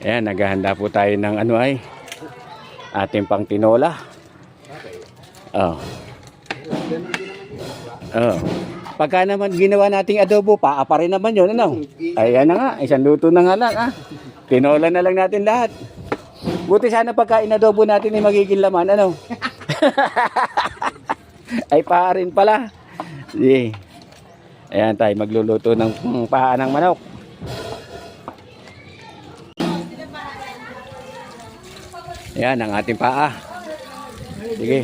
Ayan, naghahanda po tayo ng ano ay ating pang tinola. Oh. Oh. Pagka naman ginawa nating adobo, paa pa rin naman yun, ano? Ayan na nga, isang luto na nga lang, ah. Tinola na lang natin lahat. Buti sana pagka inadobo natin ay magiging laman, ano? ay paa rin pala. Sige. Ayan tayo, magluluto ng mm, paa ng manok. Ayan ang ating paa. Sige.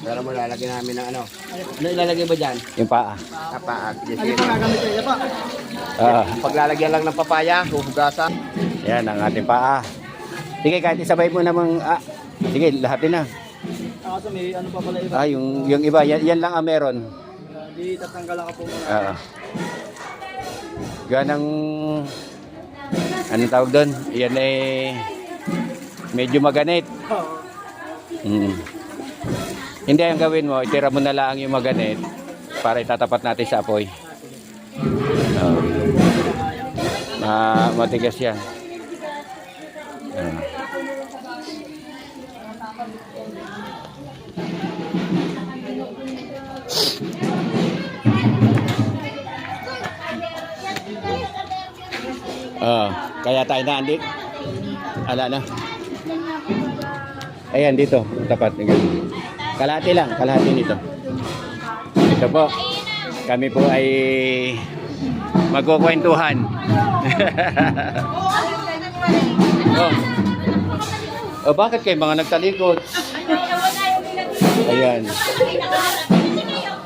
Pero mo lalagyan namin ng ano. Ano ilalagay ba dyan? Yung paa. Kapaag. Yes, Ano yes. pa? Ah, Paglalagyan lang ng papaya, huhugasan. ayan ang ating paa. Sige, kahit isabay mo namang, ah, sige, lahat din na. Ah, Kaso may ano pa pala iba. Ah, yung, yung iba, yan, yan lang ang meron. Ah, Di tatanggalan ka po muna. Ah. Ganang, anong tawag doon? Yan ay, medyo maganit. Oo. Mm. Hindi, ang gawin mo, itira mo na lang yung maganit para itatapat natin sa apoy. Oh. Ma matigas yan. Ah, kaya tayo na, Andy. Ala na. Ayan dito, tapat. Kalahati lang, kalahati nito. Ito po. Kami po ay magkukwentuhan. oh. Oh, bakit kayo mga nagtalikod? Ayan.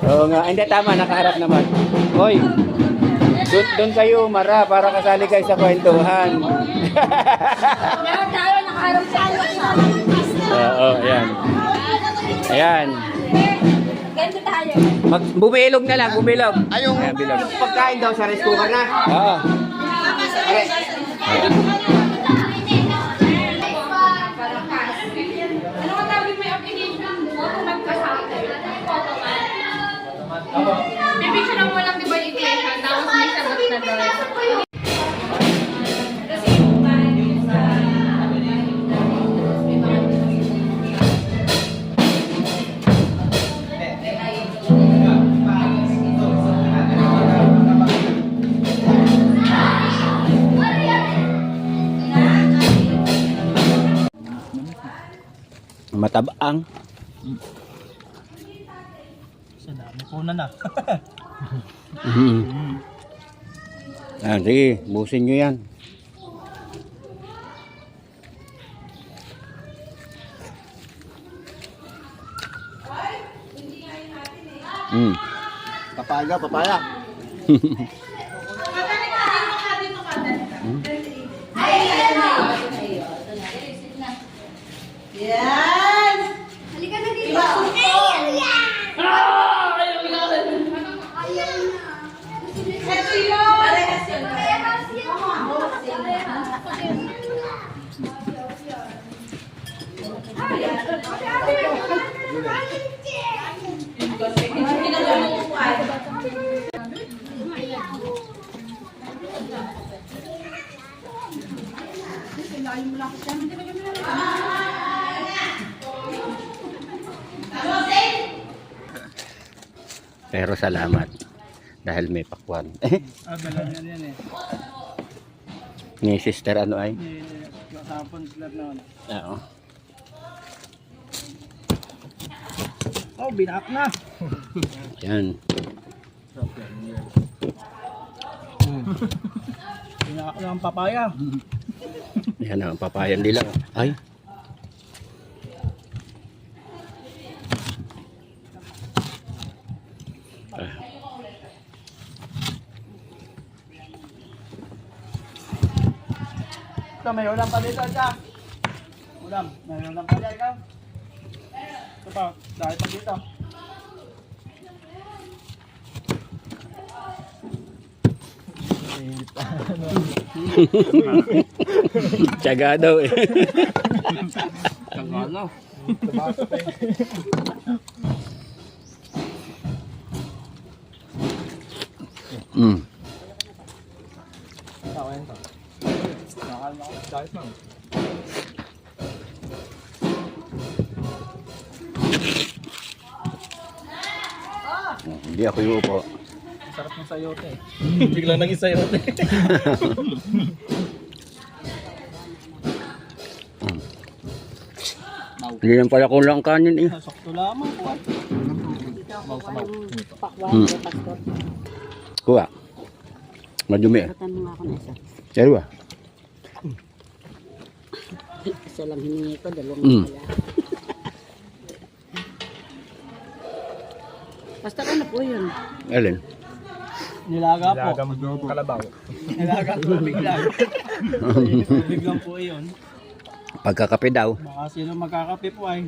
Oo nga, hindi tama, nakaharap naman. Hoy, doon, doon kayo mara para kasali kayo sa kwentuhan. Meron tayo nakaharap sa Oo, ayan. Ayan. Ganito tayo. Mag bubilog na lang, bubilog. Ay, yung, Ayan, bilog. pagkain daw sa rice cooker na. Oo. Ano Matabang. Sa dami po na na. Mhm. Ah, sige, busin nyo yan. Mm. Papaya, papaya. Halika na dito. Ito yun! Parehas yun. Parehas yun. Pero salamat. Dahil may pakwan. Ah, yan yan eh. Ni sister ano ay? Eh, Kahapon sila na ano. Oo. Oh, binak na. Yan. Binak na ang papaya. Yan ang papayan nila. Ay. Ah, Ito, may ulam pa dito, Jack. Ulam. May ulam pa dyan, ikaw. Ito pa, dahil pa dito. Tiyaga daw eh. Ano? Mm. Oh, Hindi ako yung upo. Sarap ng sayote. Biglang naging sayote. Hindi lang pala kulang kanin eh. Sakto lamang po. ah. Hmm. Kuha. Madumi eh. Pero ah. Isa lang hiningi ko, dalawang Mm. pala. Basta ka na po yun. Alin? Nilaga po. Kalabaw. Nilaga po biglang. biglang po yun. Pagkakape daw. Baka sino magkakape po ay